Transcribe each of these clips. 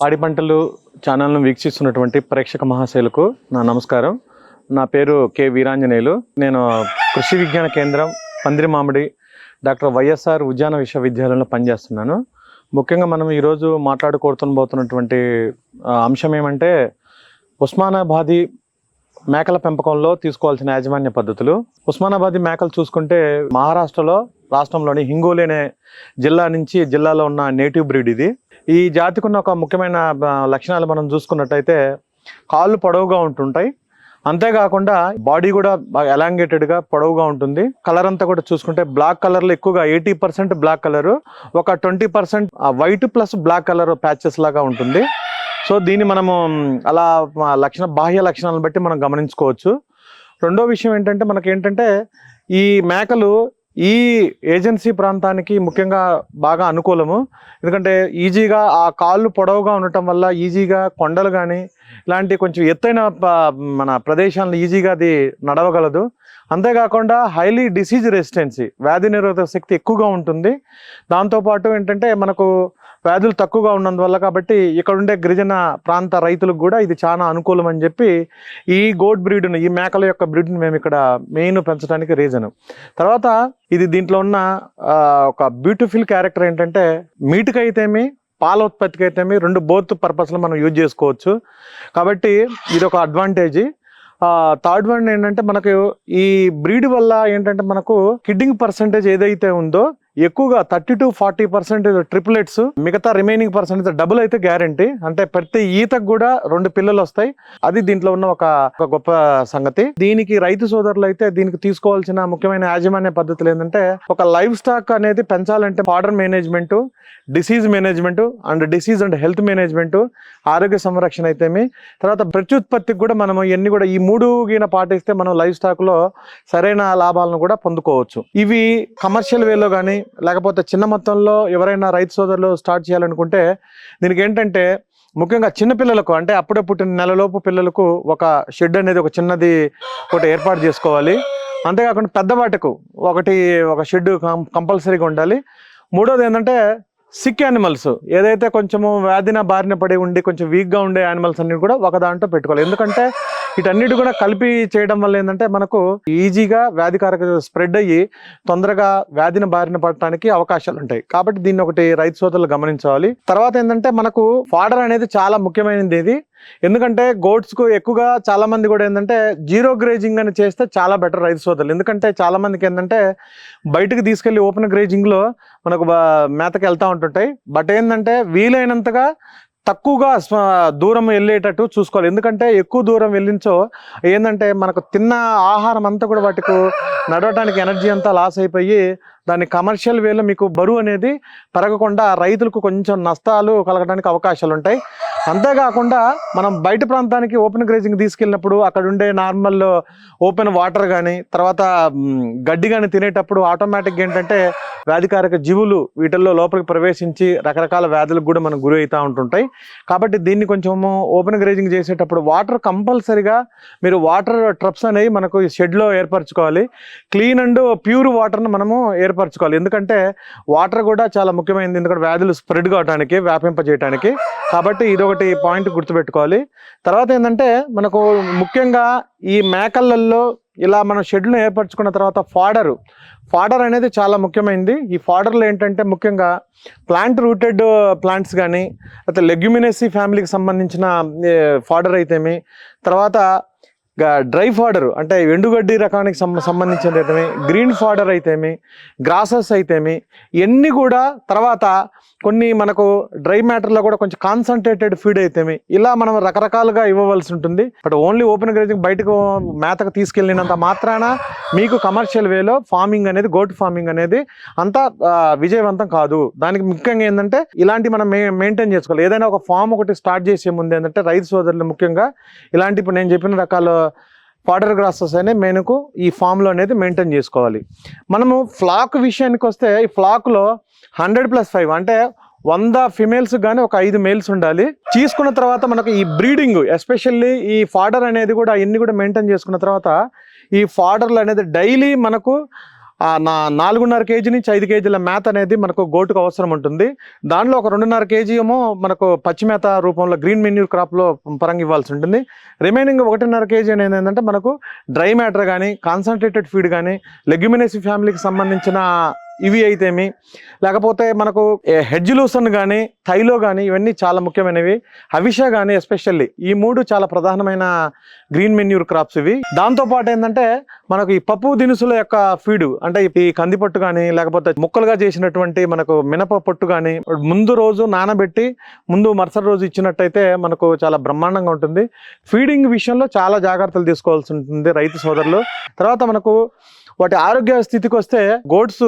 పాడి పంటలు ఛానల్ను వీక్షిస్తున్నటువంటి ప్రేక్షక మహాశైలకు నా నమస్కారం. నా పేరు కె వీరాంజనేయులు. నేను కృషి విజ్ఞాన కేంద్రం పందిరి మామిడి డాక్టర్ వైఎస్ఆర్ ఉద్యాన విశ్వవిద్యాలయంలో పనిచేస్తున్నాను. ముఖ్యంగా మనం ఈరోజు మాట్లాడుకోవడం పోతున్నటువంటి అంశం ఏమంటే ఉస్మానాబాదీ మేకల పెంపకంలో తీసుకోవాల్సిన యాజమాన్య పద్ధతులు. ఉస్మానాబాదీ మేకలు చూసుకుంటే మహారాష్ట్రలో రాష్ట్రంలోని హింగోలి అనే జిల్లా నుంచి జిల్లాలో ఉన్న నేటివ్ బ్రీడ్ ఇది. ఈ జాతికి ఉన్న ఒక ముఖ్యమైన లక్షణాలు మనం చూసుకున్నట్టయితే కాళ్ళు పొడవుగా ఉంటుంటాయి. అంతేకాకుండా బాడీ కూడా బాగా పొడవుగా ఉంటుంది. కలర్ అంతా కూడా చూసుకుంటే బ్లాక్ కలర్లో ఎక్కువగా ఎయిటీ పర్సెంట్ బ్లాక్ కలర్ ఒక twenty percent white plus black colour patches లాగా ఉంటుంది. సో దీన్ని మనము అలా లక్షణ బాహ్య లక్షణాలను బట్టి మనం గమనించుకోవచ్చు. రెండో విషయం ఏంటంటే మనకి ఏంటంటే ఈ మేకలు ఈ ఏజెన్సీ ప్రాంతానికి ముఖ్యంగా బాగా అనుకూలము. ఎందుకంటే ఈజీగా ఆ కాళ్ళు పొడవుగా ఉండటం వల్ల ఈజీగా కొండలు కానీ ఇలాంటి కొంచెం ఎత్తైన మన ప్రదేశాలను ఈజీగా అది నడవగలదు. అంతేకాకుండా హైలీ డిసీజ్ రెసిస్టెన్సీ వ్యాధి నిరోధక శక్తి ఎక్కువగా ఉంటుంది. దాంతోపాటు ఏంటంటే మనకు వ్యాధులు తక్కువగా ఉన్నందువల్ల కాబట్టి ఇక్కడ ఉండే గిరిజన ప్రాంత రైతులకు కూడా ఇది చాలా అనుకూలం అని చెప్పి ఈ గోడ్ బ్రీడ్ను ఈ మేకల యొక్క బ్రీడ్ని మేము ఇక్కడ మెయిన్ పెంచడానికి రీజన్. తర్వాత ఇది దీంట్లో ఉన్న ఒక బ్యూటిఫుల్ క్యారెక్టర్ ఏంటంటే మీటుకి అయితేమి పాల ఉత్పత్తికి అయితేమి రెండు బోత్ పర్పస్లో మనం యూజ్ చేసుకోవచ్చు. కాబట్టి ఇది ఒక అడ్వాంటేజ్ థర్డ్ వన్ ఏంటంటే మనకు ఈ బ్రీడ్ వల్ల ఏంటంటే మనకు కిడ్డింగ్ పర్సంటేజ్ ఏదైతే ఉందో ఎక్కువగా thirty to forty percentage triplets మిగతా రిమైనింగ్ పర్సెంటేజ్ డబుల్ అయితే గ్యారంటీ అంటే ప్రతి ఈతకు కూడా రెండు పిల్లలు వస్తాయి. అది దీంట్లో ఉన్న ఒక గొప్ప సంగతి. దీనికి రైతు సోదరులు అయితే దీనికి తీసుకోవాల్సిన ముఖ్యమైన యాజమాన్య పద్ధతులు ఏంటంటే ఒక లైవ్ స్టాక్ అనేది పెంచాలంటే fodder management disease management and disease and health management ఆరోగ్య సంరక్షణ అయితేమి. తర్వాత ప్రత్యుత్పత్తికి కూడా మనం ఇవన్నీ కూడా ఈ మూడు గిన పాటిస్తే మనం లైవ్ స్టాక్లో సరైన లాభాలను కూడా పొందుకోవచ్చు. ఇవి కమర్షియల్ వేలో కానీ లేకపోతే చిన్న మొత్తంలో ఎవరైనా రైతు సోదరులు స్టార్ట్ చేయాలనుకుంటే దీనికి ఏంటంటే ముఖ్యంగా చిన్నపిల్లలకు అంటే అప్పుడే పుట్టిన నెలలోపు పిల్లలకు ఒక షెడ్ అనేది ఒక చిన్నది ఒకటి ఏర్పాటు చేసుకోవాలి. అంతేకాకుండా పెద్దవాటికు ఒకటి ఒక షెడ్ కంపల్సరీగా ఉండాలి. మూడోది ఏంటంటే సిక్ యానిమల్స్ ఏదైతే కొంచెము వ్యాధిన బారిన పడి ఉండి కొంచెం వీక్గా ఉండే యానిమల్స్ అన్ని కూడా ఒక దాంట్లో పెట్టుకోవాలి. ఎందుకంటే వీటన్నిటి కూడా కలిపి చేయడం వల్ల ఏంటంటే మనకు ఈజీగా వ్యాధికారక స్ప్రెడ్ అయ్యి తొందరగా వ్యాధిని బారిన పడటానికి అవకాశాలు ఉంటాయి. కాబట్టి దీన్ని ఒకటి రైతు సోదరులు గమనించాలి. తర్వాత ఏంటంటే మనకు ఫాడర్ అనేది చాలా ముఖ్యమైనది ఇది. ఎందుకంటే గోడ్స్కు కు ఎక్కువగా చాలా మంది కూడా ఏంటంటే జీరో గ్రేజింగ్ అని చేస్తే చాలా బెటర్ రైతు సోదరులు. ఎందుకంటే చాలా మందికి ఏంటంటే బయటకు తీసుకెళ్ళి ఓపెన్ గ్రేజింగ్లో మనకు మేతకి వెళ్తూ ఉంటుంటాయి. బట్ ఏంటంటే వీలైనంతగా తక్కువగా దూరం వెళ్ళేటట్టు చూసుకోవాలి. ఎందుకంటే ఎక్కువ దూరం వెళ్ళించో ఏంటంటే మనకు తిన్న ఆహారం అంతా కూడా వాటికి నడవటానికి ఎనర్జీ అంతా లాస్ అయిపోయి దాని కమర్షియల్ వేలో మీకు బరువు అనేది పెరగకుండా రైతులకు కొంచెం నష్టాలు కలగడానికి అవకాశాలు ఉంటాయి. అంతేకాకుండా మనం బయట ప్రాంతానికి ఓపెన్ గ్రేజింగ్ తీసుకెళ్ళినప్పుడు అక్కడ ఉండే నార్మల్ ఓపెన్ వాటర్ కానీ తర్వాత గడ్డి కానీ తినేటప్పుడు ఆటోమేటిక్గా ఏంటంటే వ్యాధికారక జీవులు వీటిల్లో లోపలికి ప్రవేశించి రకరకాల వ్యాధులకు కూడా మనం గురి అవుతూ ఉంటుంటాయి. కాబట్టి దీన్ని కొంచెము ఓపెన్ గ్రేజింగ్ చేసేటప్పుడు వాటర్ కంపల్సరిగా మీరు వాటర్ ట్రప్స్ అనేవి మనకు ఈ షెడ్లో ఏర్పరచుకోవాలి. క్లీన్ అండ్ ప్యూర్ వాటర్ను మనము ఏర్పరచుకోవాలి. ఎందుకంటే వాటర్ కూడా చాలా ముఖ్యమైనది. ఎందుకంటే వ్యాధులు స్ప్రెడ్ కావడానికి వ్యాపింపజేయడానికి కాబట్టి ఇదొకటి పాయింట్ గుర్తుపెట్టుకోవాలి. తర్వాత ఏంటంటే మనకు ముఖ్యంగా ఈ మేకలలో ఇలా మనం షెడ్లను ఏర్పరచుకున్న తర్వాత ఫాడరు. ఫాడర్ అనేది చాలా ముఖ్యమైనది ఈ ఫాడర్లో ఏంటంటే ముఖ్యంగా ప్లాంట్ రూటెడ్ ప్లాంట్స్ కానీ అయితే లెగ్యుమినేసీ ఫ్యామిలీకి సంబంధించిన ఫాడర్ అయితేమి తర్వాత డ్రై ఫాడర్ అంటే ఎండుగడ్డి రకానికి సంబ- సంబంధించిన అయితేమి గ్రీన్ ఫాడర్ అయితేమి గ్రాసెస్ అయితేమి ఇవన్నీ కూడా తర్వాత కొన్ని మనకు డ్రై మ్యాటర్లో కూడా కొంచెం కాన్సన్ట్రేటెడ్ ఫీడ్ అయితేమి ఇలా మనం రకరకాలుగా ఇవ్వవలసి ఉంటుంది. బట్ ఓన్లీ ఓపెన్ గ్రేజింగ్ బయటకు మేతకు తీసుకెళ్ళినంత మాత్రాన మీకు కమర్షియల్ వేలో ఫార్మింగ్ అనేది గోట్ ఫార్మింగ్ అనేది అంత విజయవంతం కాదు. దానికి ముఖ్యంగా ఏంటంటే ఇలాంటి మనం మెయింటైన్ చేసుకోవాలి. ఏదైనా ఒక ఫామ్ ఒకటి స్టార్ట్ చేసే ముందు ఏంటంటే రైతు సోదరులు ముఖ్యంగా ఇలాంటి ఇప్పుడు నేను చెప్పిన రకాల ఫాడర్ గ్రాసెస్ అనే మెనుకు ఈ ఫామ్లో అనేది మెయింటైన్ చేసుకోవాలి. మనము ఫ్లాక్ విషయానికి వస్తే ఈ ఫ్లాక్లో హండ్రెడ్ ప్లస్ ఫైవ్ అంటే వంద ఫిమేల్స్ కానీ ఒక ఐదు మేల్స్ ఉండాలి. తీసుకున్న తర్వాత మనకు ఈ బ్రీడింగ్ ఎస్పెషల్లీ ఈ ఫాడర్ అనేది కూడా అన్ని కూడా మెయింటైన్ చేసుకున్న తర్వాత ఈ ఫాడర్లు అనేది డైలీ మనకు నా నాలుగున్నర కేజీ నుంచి ఐదు కేజీల మేత అనేది మనకు గోటుకు అవసరం ఉంటుంది. దానిలో ఒక రెండున్నర కేజీ ఏమో మనకు పచ్చి మేత రూపంలో గ్రీన్ మెన్యూర్ క్రాప్లో పరంగా ఇవ్వాల్సి ఉంటుంది. రిమైనింగ్ ఒకటిన్నర కేజీ అనేది ఏంటంటే మనకు డ్రై మ్యాటర్ కానీ కాన్సన్ట్రేటెడ్ ఫీడ్ కానీ లెగ్యుమినేసి ఫ్యామిలీకి సంబంధించిన ఇవి అయితేమి. లేకపోతే మనకు హెడ్జ్ లూసన్ కానీ థైలో కానీ ఇవన్నీ చాలా ముఖ్యమైనవి. హవిషా కానీ ఎస్పెషల్లీ ఈ మూడు చాలా ప్రధానమైన గ్రీన్ మెన్యూర్ క్రాప్స్ ఇవి. దాంతో పాటు ఏంటంటే మనకు ఈ పప్పు దినుసుల యొక్క ఫీడ్ అంటే ఈ కందిపట్టు కానీ లేకపోతే ముక్కలుగా చేసినటువంటి మనకు మినప పొట్టు కానీ ముందు రోజు నానబెట్టి ముందు మరుసటి రోజు ఇచ్చినట్టయితే మనకు చాలా బ్రహ్మాండంగా ఉంటుంది. ఫీడింగ్ విషయంలో చాలా జాగ్రత్తలు తీసుకోవాల్సి ఉంటుంది రైతు సోదరులు. తర్వాత మనకు వాటి ఆరోగ్య స్థితికి వస్తే గోడ్స్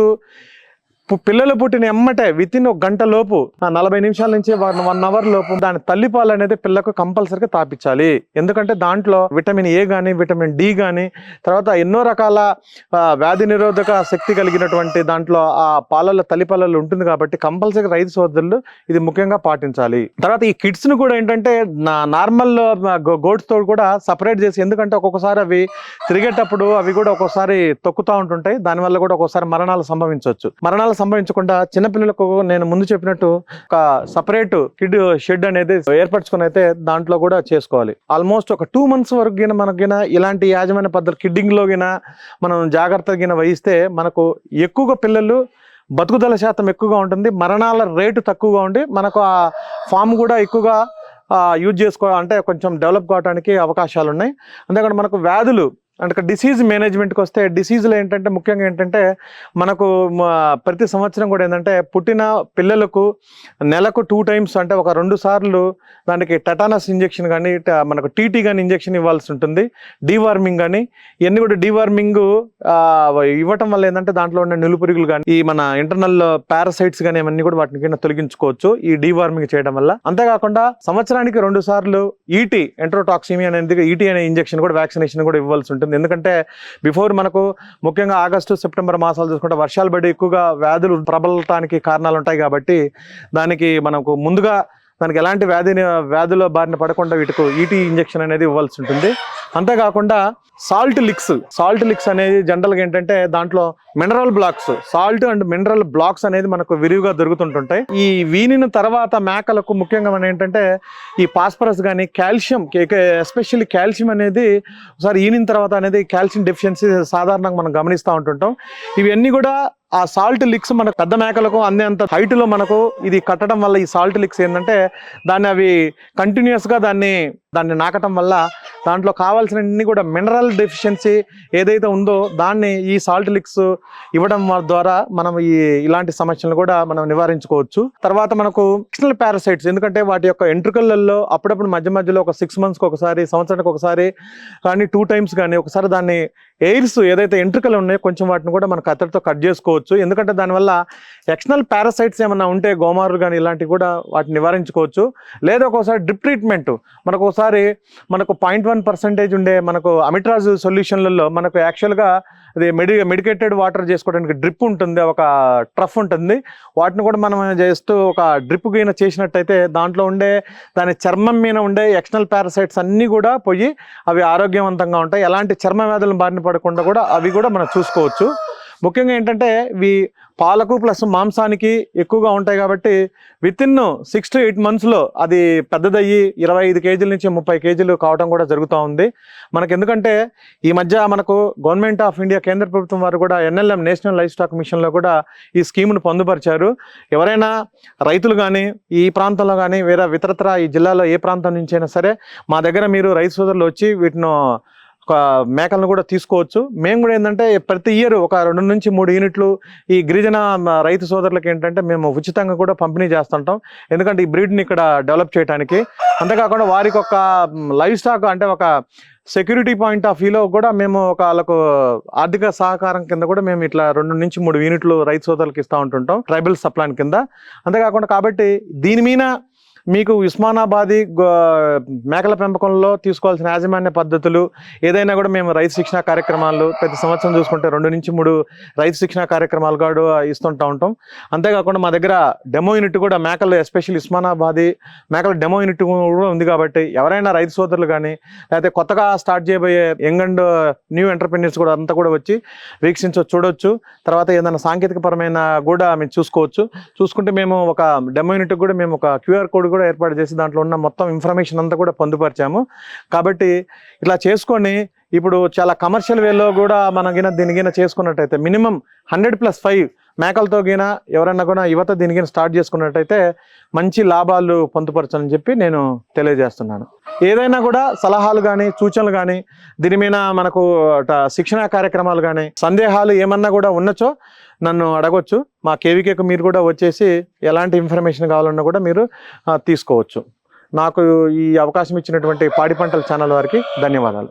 పిల్లలు పుట్టిన ఎమ్మటే విత్ ఇన్ ఒక గంట లోపు నలభై నిమిషాల నుంచి వన్ వన్ అవర్ లోపు దాని తల్లిపాలు అనేది పిల్లకు కంపల్సరీగా తాపించాలి ఎందుకంటే దాంట్లో విటమిన్ ఏ కానీ విటమిన్ డి కానీ తర్వాత ఎన్నో రకాల వ్యాధి నిరోధక శక్తి కలిగినటువంటి దాంట్లో ఆ పాలల్లో తల్లిపాలలో ఉంటుంది కాబట్టి కంపల్సరీ రైతు సోదరులు ఇది ముఖ్యంగా పాటించాలి. తర్వాత ఈ కిడ్స్ను కూడా ఏంటంటే నా నార్మల్ గోడ్స్తో కూడా సపరేట్ చేసి ఎందుకంటే ఒక్కొక్కసారి అవి తిరిగేటప్పుడు అవి కూడా ఒక్కోసారి తొక్కుతూ ఉంటుంటాయి. దానివల్ల కూడా ఒక్కోసారి మరణాలు సంభవించవచ్చు మరణాలు సంభవించకుండా చిన్నపిల్లలకు నేను ముందు చెప్పినట్టు ఒక సపరేట్ కిడ్ షెడ్ అనేది ఏర్పరచుకుని అయితే దాంట్లో కూడా చేసుకోవాలి. ఆల్మోస్ట్ ఒక టూ మంత్స్ వరకు గిన మనకి ఇలాంటి యాజమాన్య పద్ధతి కిడ్డింగ్లో గిన మనం జాగ్రత్తగా గిన వహిస్తే మనకు ఎక్కువగా పిల్లలు బతుకుదల శాతం ఎక్కువగా ఉంటుంది మరణాల రేటు తక్కువగా ఉండి మనకు ఆ ఫామ్ కూడా ఎక్కువగా యూజ్ చేసుకో అంటే కొంచెం డెవలప్ కావడానికి అవకాశాలు ఉన్నాయి అంతేకాకుండా మనకు వ్యాధులు అంటే డిసీజ్ మేనేజ్మెంట్కి వస్తే డిసీజులు ఏంటంటే ముఖ్యంగా ఏంటంటే మనకు ప్రతి సంవత్సరం కూడా ఏంటంటే పుట్టిన పిల్లలకు నెలకు టూ టైమ్స్ అంటే ఒక రెండు సార్లు దానికి టటానస్ ఇంజెక్షన్ కానీ మనకు టీటీ కానీ ఇంజెక్షన్ ఇవ్వాల్సి ఉంటుంది. డీవార్మింగ్ కానీ ఇవన్నీ కూడా డీవార్మింగ్ ఇవ్వటం వల్ల ఏంటంటే దాంట్లో ఉన్న నిలుపురుగులు కానీ ఈ మన ఇంటర్నల్ పారాసైట్స్ కానీ అవన్నీ కూడా వాటిని కింద తొలగించుకోవచ్చు ఈ డీవార్మింగ్ చేయడం వల్ల. అంతేకాకుండా సంవత్సరానికి రెండు సార్లు ఈటీ ఎంట్రోటాక్సిమి అనేది ఈటీ అనే ఇంజెక్షన్ కూడా వ్యాక్సినేషన్ కూడా ఇవ్వాల్సి ఉంటుంది. ఎందుకంటే బిఫోర్ మనకు ముఖ్యంగా ఆగస్టు సెప్టెంబర్ మాసాలు చూసుకుంటే వర్షాలు పడి ఎక్కువగా వ్యాధులు ప్రబలటానికి కారణాలు ఉంటాయి కాబట్టి దానికి మనకు ముందుగా దానికి ఎలాంటి వ్యాధి వ్యాధుల బారిన పడకుండా వీటికి ఈటీ ఇంజెక్షన్ అనేది ఇవ్వాల్సి ఉంటుంది. అంతేకాకుండా సాల్ట్ లిక్స్ సాల్ట్ లిక్స్ అనేది జనరల్గా ఏంటంటే దాంట్లో mineral blocks salt and mineral blocks అనేది మనకు విరివిగా దొరుకుతుంటుంటాయి. ఈ వీనిన తర్వాత మేకలకు ముఖ్యంగా మనం ఏంటంటే ఈ పాస్పరస్ కానీ కాల్షియం ఎస్పెషల్లీ కాల్షియం అనేది ఒకసారి ఈనిన తర్వాత అనేది కాల్షియం డెఫిషియన్సీ సాధారణంగా మనం గమనిస్తూ ఉంటుంటాం. ఇవన్నీ కూడా ఆ సాల్ట్ లిక్స్ మనకు పెద్ద మేకలకు అందేంత హైట్లో మనకు ఇది కట్టడం వల్ల ఈ సాల్ట్ లిక్స్ ఏంటంటే దాన్ని అవి కంటిన్యూస్గా దాన్ని దాన్ని నాకటం వల్ల దాంట్లో కావాల్సిన అన్ని కూడా మినరల్ డెఫిషియన్సీ ఏదైతే ఉందో దాన్ని ఈ సాల్ట్ లిక్స్ ఇవ్వడం ద్వారా మనం ఈ ఇలాంటి సమస్యలను కూడా మనం నివారించుకోవచ్చు. తర్వాత మనకు ఎక్స్టర్నల్ పారాసైట్స్ ఎందుకంటే వాటి యొక్క ఎంట్రుకలలో అప్పుడప్పుడు మధ్య మధ్యలో ఒక సిక్స్ మంత్స్కి ఒకసారి సంవత్సరానికి ఒకసారి కానీ టూ టైమ్స్ కానీ ఒకసారి దాన్ని ఎయిర్స్ ఏదైతే ఎంట్రుకలు ఉన్నాయో కొంచెం వాటిని కూడా మన కత్తెరతో కట్ చేసుకోవచ్చు. ఎందుకంటే దానివల్ల ఎక్స్టర్నల్ పారాసైట్స్ ఏమైనా ఉంటే గోమారులు కానీ ఇలాంటివి కూడా వాటిని నివారించుకోవచ్చు. లేదా ఒక్కోసారి డ్రిప్ ట్రీట్మెంట్. మనకు ఒకసారి మనకు పాయింట్ వన్ పర్సెంటేజ్ ఉండే మనకు అమిట్రాజ్ సొల్యూషన్లలో మనకు యాక్చువల్గా అది మెడి మెడికేటెడ్ వాటర్ చేసుకోవడానికి డ్రిప్ ఉంటుంది ఒక ట్రఫ్ ఉంటుంది. వాటిని కూడా మనం చేస్తూ ఒక డ్రిప్ గిన చేసినట్టయితే దాంట్లో ఉండే దాని చర్మం మీద ఉండే ఎక్స్టర్నల్ పారాసైట్స్ అన్నీ కూడా పోయి అవి ఆరోగ్యవంతంగా ఉంటాయి. ఎలాంటి చర్మ వ్యాధులను బారిన పడకుండా కూడా అవి కూడా మనం చూసుకోవచ్చు. ముఖ్యంగా ఏంటంటే ఇవి పాలకు ప్లస్ మాంసానికి ఎక్కువగా ఉంటాయి కాబట్టి within six to eight మంత్స్లో అది పెద్దదయ్యి ఇరవై ఐదు కేజీల నుంచి ముప్పై కేజీలు కావడం కూడా జరుగుతూ ఉంది. మనకు ఎందుకంటే ఈ మధ్య మనకు గవర్నమెంట్ ఆఫ్ ఇండియా కేంద్ర ప్రభుత్వం వారు కూడా ఎన్ఎల్ఎం నేషనల్ లైఫ్ స్టాక్ మిషన్లో కూడా ఈ స్కీమ్ను పొందుపరిచారు. ఎవరైనా రైతులు కానీ ఈ ప్రాంతంలో కానీ వేరే ఇతరత్ర ఈ జిల్లాలో ఏ ప్రాంతం నుంచి అయినా సరే మా దగ్గర మీరు రైతు సోదరులు వచ్చి వీటిని మేకలను కూడా తీసుకోవచ్చు. మేము కూడా ఏంటంటే ప్రతి ఇయర్ ఒక రెండు నుంచి మూడు యూనిట్లు ఈ గిరిజన రైతు సోదరులకు ఏంటంటే మేము ఉచితంగా కూడా పంపిణీ చేస్తుంటాం. ఎందుకంటే ఈ బ్రీడ్ని ఇక్కడ డెవలప్ చేయడానికి అంతేకాకుండా వారికి ఒక లైవ్ స్టాక్ అంటే ఒక సెక్యూరిటీ పాయింట్ ఆఫ్ వ్యూలో కూడా మేము ఒక వాళ్ళకు ఆర్థిక సహకారం కింద కూడా మేము ఇట్లా రెండు నుంచి మూడు యూనిట్లు రైతు సోదరులకు ఇస్తూ ఉంటుంటాం. ట్రైబల్ సప్లాన్ కింద. అంతేకాకుండా కాబట్టి దీని మీద మీకు ఉస్మానాబాదీ మేకల పెంపకంలో తీసుకోవాల్సిన యాజమాన్య పద్ధతులు ఏదైనా కూడా మేము రైతు శిక్షణ కార్యక్రమాలు ప్రతి సంవత్సరం చూసుకుంటే రెండు నుంచి మూడు రైతు శిక్షణ కార్యక్రమాలు కూడా ఇస్తుంటా ఉంటాం. అంతేకాకుండా మా దగ్గర డెమో యూనిట్ కూడా మేకలు ఎస్పెషల్ ఉస్మానాబాదీ మేకల డెమో యూనిట్ కూడా ఉంది కాబట్టి ఎవరైనా రైతు సోదరులు కానీ లేకపోతే కొత్తగా స్టార్ట్ చేయబోయే యంగ్ అండ్ న్యూ ఎంటర్ప్రెన్యూర్స్ కూడా అంతా కూడా వచ్చి వీక్షించవచ్చు చూడొచ్చు. తర్వాత ఏదైనా సాంకేతిక పరమైన కూడా మేము చూసుకోవచ్చు. చూసుకుంటే మేము ఒక డెమో యూనిట్ కూడా మేము ఒక క్యూఆర్ కోడ్ కూడా ఏర్పాటు చేసి దాంట్లో ఉన్న మొత్తం ఇన్ఫర్మేషన్ అంతా కూడా పొందుపరిచాము. కాబట్టి ఇట్లా చేసుకొని ఇప్పుడు చాలా కమర్షియల్ వేలో కూడా మనం గిన దీని గిన చేసుకున్నట్టయితే మినిమం హండ్రెడ్ ప్లస్ ఫైవ్ మేకలతో గిన ఎవరైనా కూడా యువత దీని గిన స్టార్ట్ చేసుకున్నట్టయితే మంచి లాభాలు పొందుపరచని చెప్పి నేను తెలియజేస్తున్నాను. ఏదైనా కూడా సలహాలు కానీ సూచనలు కానీ దీని మీద మనకు శిక్షణా కార్యక్రమాలు కానీ సందేహాలు ఏమన్నా కూడా ఉన్నచో నన్ను అడగొచ్చు. మా కేవీకేకు మీరు కూడా వచ్చేసి ఎలాంటి ఇన్ఫర్మేషన్ కావాలన్నా కూడా మీరు తీసుకోవచ్చు. నాకు ఈ అవకాశం ఇచ్చినటువంటి పాడి పంటల ఛానల్ వారికి ధన్యవాదాలు.